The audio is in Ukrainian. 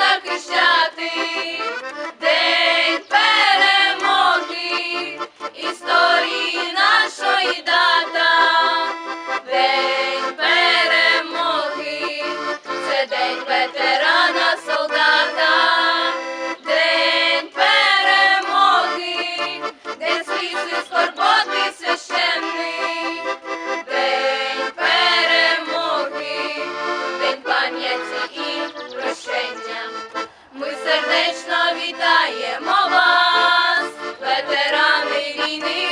захищати день перемоги, історії нашої дата, день перемоги, це день ветеранів. need.